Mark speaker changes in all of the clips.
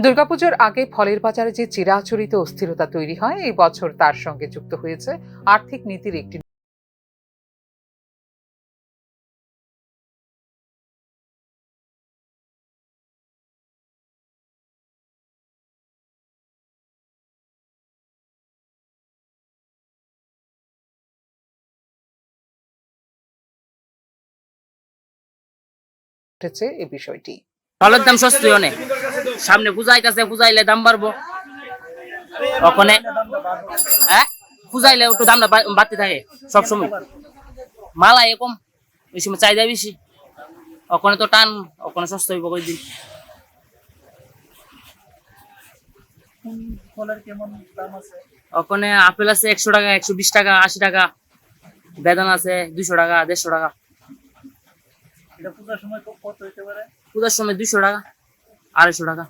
Speaker 1: দুর্গাপুজোর আগে ফলের বাজারে যে চিরাচরিত অস্থিরতা তৈরি হয় এই বছর তার সঙ্গে যুক্ত হয়েছে আর্থিক নীতির একটি উঠেছে এই বিষয়টি।
Speaker 2: ফলের দাম সস্তি অনেক। সামনে পূজাইতেছে পূজাইলে দাম বাড়বো। ওখানে হ্যাঁ? পূজাইলে একটু দামটা বাড়তে থাকে সবসময়। মালা এরকম এই সময় চাহিদা বেশি। ওখানে তো টান ওখানে সস্তা হইব কই দিন ওখানে আপেল আছে একশো টাকা একশো বিশ টাকা আশি টাকা। বেদান আছে দুইশো টাকা দেড়শো টাকা। পূজার সময় দুইশো টাকা। আড়াইশো টাকা।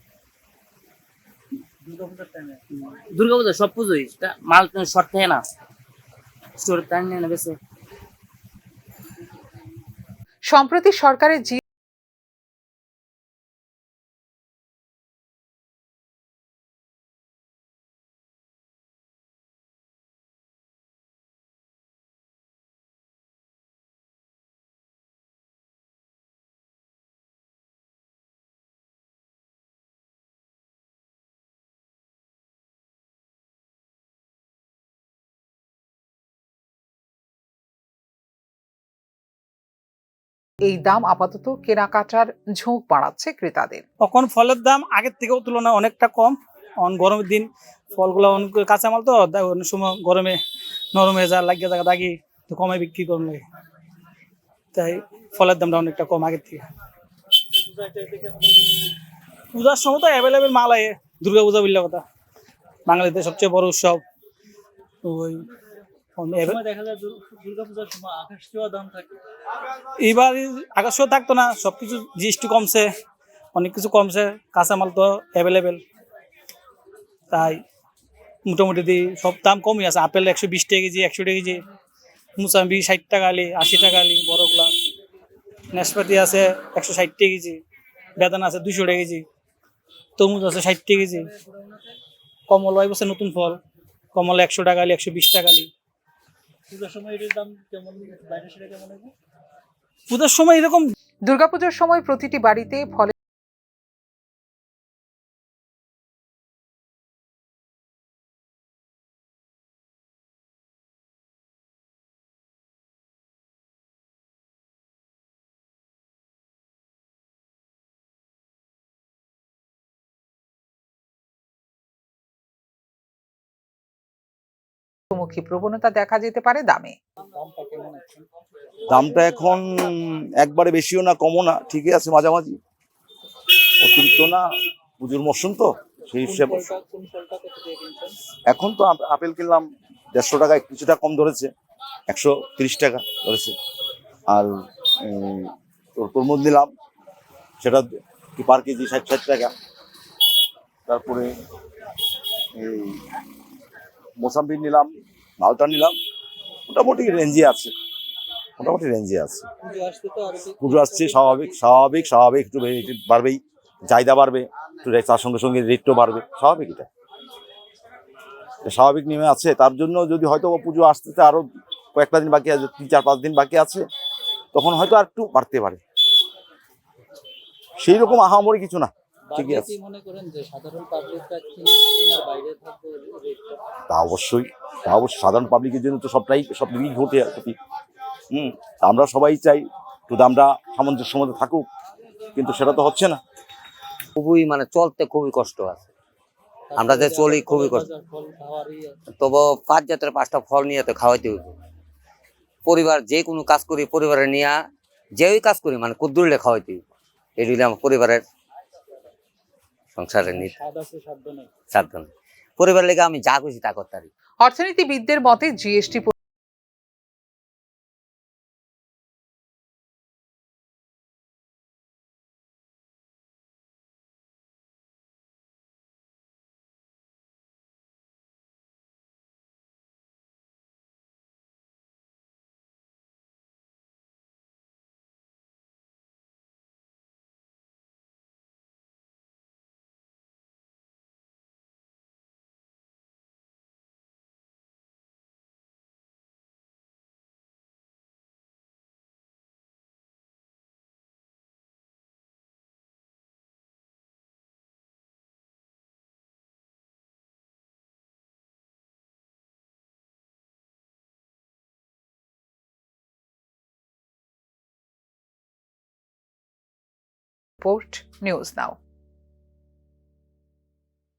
Speaker 2: দুর্গাপূজা সব পুজোই মাল শর্ট থাকে না। নিয়ে নেবে
Speaker 1: সম্প্রতি সরকারের জি এই দাম আপাতত কেনাকাটার ঝোঁক বাড়াচ্ছে ক্রেতাদের।
Speaker 3: তখন ফলের দাম আগের থেকেও তুলনায় অনেকটা কম। অন গরমের দিন ফলগুলো অনেক কাঁচামাল তো অনেক সময় গরমে নরম হয়ে যায়, লাগিয়ে থাকা দাগি তো কমে বিক্রি করুন লাগে। তাই ফলের দামটা অনেকটা কম আগের থেকে। পূজার সময় তো অ্যাভেলেবেল মাল আয়ে দুর্গা পূজা বললে কথা। বাঙালিদের সবচেয়ে বড় উৎসব। ওই এইবার আকাশও থাকতো না সবকিছু জিএসটি কমছে অনেক কিছু কমছে কাঁচামাল তো অ্যাভেলেবেল তাই মোটামুটি দি সব দাম কমই আছে আপেল একশো বিশ টাকা কেজি একশো টাকা কেজি মুসাম্বি ষাট টাকা আলি আশি টাকা আলি বড়গুলা। নাশপাতি আছে একশো ষাট টাকা কেজি বেদানা আছে দুশো টাকা কেজি তরমুজ আছে ষাট টাকা কেজি কমল বছর নতুন ফল কমল একশো টাকা আলি একশো বিশ টাকা আলি।
Speaker 4: পূজার সময়
Speaker 3: এরকম
Speaker 1: দুর্গাপুজোর সময় প্রতিটি বাড়িতে ফলে মুখী প্রবণতা দেখা যেতে পারে দামে।
Speaker 4: দামটা
Speaker 5: এখন একবারে বেশিও না, কমও না, ঠিকই আছে মাঝামাঝি। অতিরিক্ত না, পুজোর মরশুম তো, সেই হিসেবে। এখন তো আপ- আপেল কিনলাম, দেড়শো টাকায় কিছুটা কম ধরেছে, একশো তিরিশ টাকা ধরেছে। আর তোর তরমুজ নিলাম, সেটা কি পার কেজি ষাট ষাট টাকা। তারপরে, এই মোসাম্বি নিলাম, মালটা নিলাম, মোটামুটি রেঞ্জে আছে। মোটামুটি রেঞ্জে আছে।
Speaker 4: পুজো
Speaker 5: আসছে, স্বাভাবিক স্বাভাবিক স্বাভাবিক, একটু বাড়বেই, চাহিদা বাড়বে, একটু তার সঙ্গে সঙ্গে রেটও বাড়বে, স্বাভাবিক এটা। স্বাভাবিক নেমে আছে, তার জন্য যদি হয়তো পুজো আসতে আসতে আরও কয়েকটা দিন বাকি আছে, তিন, চার, পাঁচ দিন বাকি আছে, তখন হয়তো আর একটু বাড়তে পারে। সেই রকম আহামরি কিছু না। ঠিকই আছে।
Speaker 4: মনে করেন যে সাধারণ পাবলিকরা কেনার বাইরে থাকবে
Speaker 5: তা অবশ্যই তা অবশ্যই সাধারণ পাবলিকের জন্য তো সবটাই সব দিকেই ঘটে ক্ষতি হুম আমরা সবাই চাই একটু দামটা সামঞ্জস্য মধ্যে থাকুক কিন্তু সেটা তো হচ্ছে না।
Speaker 6: খুবই মানে চলতে খুবই কষ্ট আছে। আমরা যে চলি খুবই কষ্ট। তবু পাঁচ জাতের পাঁচটা ফল নিয়ে তো খাওয়াইতে হইব। পরিবার যে কোনো কাজ করি পরিবারে নিয়ে যেই কাজ করি মানে কুদ্দুরলে খাওয়াইতে হইব। এটি আমার পরিবারের সংসারের নীতি
Speaker 4: সাধ্য নেই।
Speaker 6: সাধ্য নেই। পরিবারের লেগে আমি যা খুশি তা করতে পারি।
Speaker 1: অর্থনীতিবিদদের মতে জিএসটি Port News now.